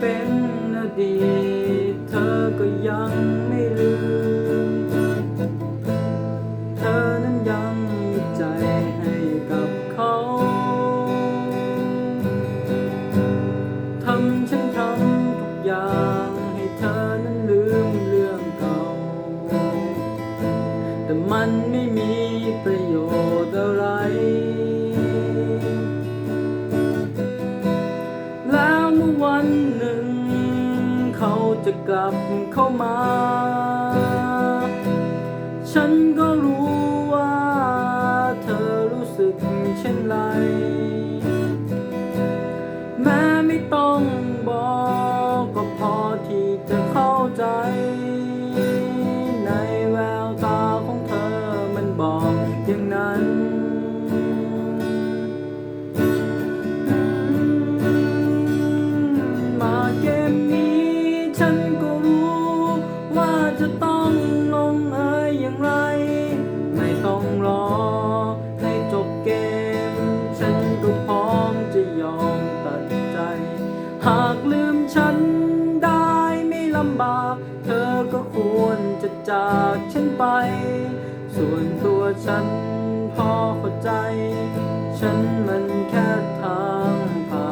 เป็นอดีต เธอก็ยังไม่ลืม เธอนั้นยังมีใจให้กับเขา ทำฉันทำทุกอย่างให้เธอนั้นลืมเรื่องเก่า แต่มันไม่มีประโยชน์อะไร กลับเข้ามา ฉันก็รู้ว่าเธอรู้สึกเช่นไร แม้ไม่ต้องบอกก็พอที่จะเข้าใจ ในแววตาของเธอมันบอกอย่างนั้น จากฉันไป ส่วนตัวฉันพอเข้าใจ ฉันมันแค่ทางผ่า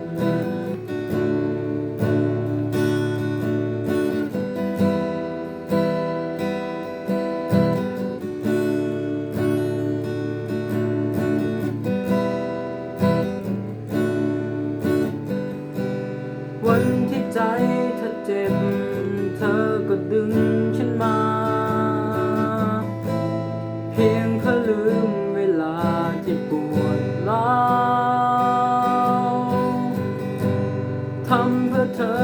น วันที่ใจเธอเจ็บ เธอก็ดึง ที่ปวดร้าวทำเพื่อเธอ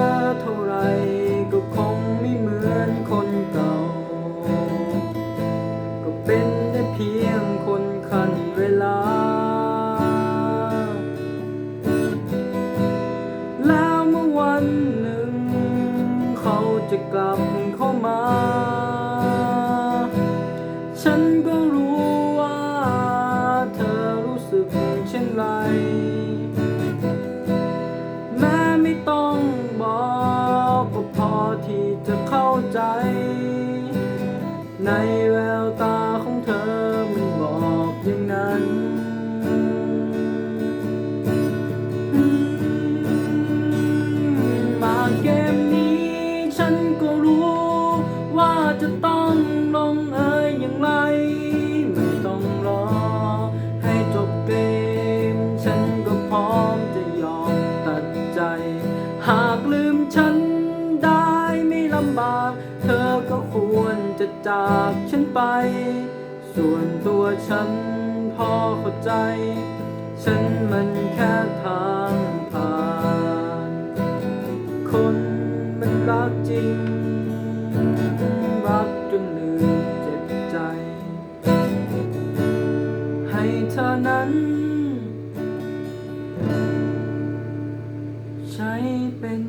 เท่าไรก็คงไม่เหมือนคนเก่า ก็เป็นได้เพียงคนคันเวลา แล้วเมื่อวันหนึ่ง เขาจะกลับเข้ามา ฉันก็รู้ ไร แม้ไม่ต้องบอกก็พอที่จะเข้าใจ ในแววตาของเธอมันบอกอย่างนั้น มาเกมนี้ฉันก็รู้ว่าจะต้องลงเอยอย่างไร เธอก็ควรจะจากฉันไป ส่วนตัวฉันพอเข้าใจ ฉันมันแค่ทางผ่าน คนมันรักจริง รักจนลืมเจ็บใจ ให้เธอนั้นใช้เป็น